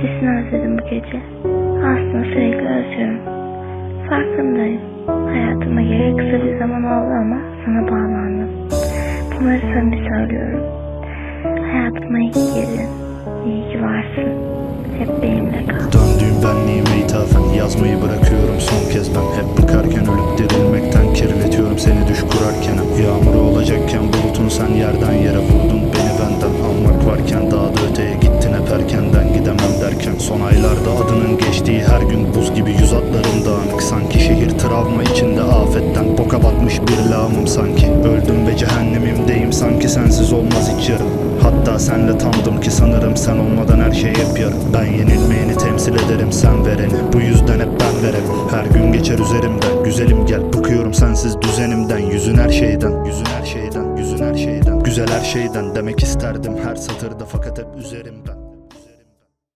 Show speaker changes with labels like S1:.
S1: Sesini özledim bu gece. Aslında sürekli özlüyorum. Farkındayım. Hayatıma geri kısa bir zaman oldu ama sana bağlandım. Bunları samimi söylüyorum. Hayatıma iyi ki girdin. İyi ki varsın. Hep benimle kal.
S2: Döndüğüm benliğime ithafen Yazmayı bırakıyorum son kez ben Hep bıkarken ölüp dirilmekten Kirletiyorum seni düş kurarken Yağmur olacakken bulutun sen yerden yere vurdun Beni benden son aylarda adının geçtiği Her gün buz gibi yüz atlarım dağınık. Sanki şehir travma içinde afetten Boka batmış bir lağımım sanki. Öldüm ve cehennemimdeyim sanki sensiz olmaz hiç yarım Hatta senle tanıdım ki sanırım sen olmadan her şey hep yarım Ben yenilmeyeni temsil ederim sen vereni. Bu yüzden hep ben veremem Her gün geçer üzerimden. Güzelim gel bıkıyorum sensiz düzenimden. Yüzün her şeyden Yüzün her şeyden Yüzün her şeyden. Güzel her şeyden demek isterdim her satırda fakat hep üzerimden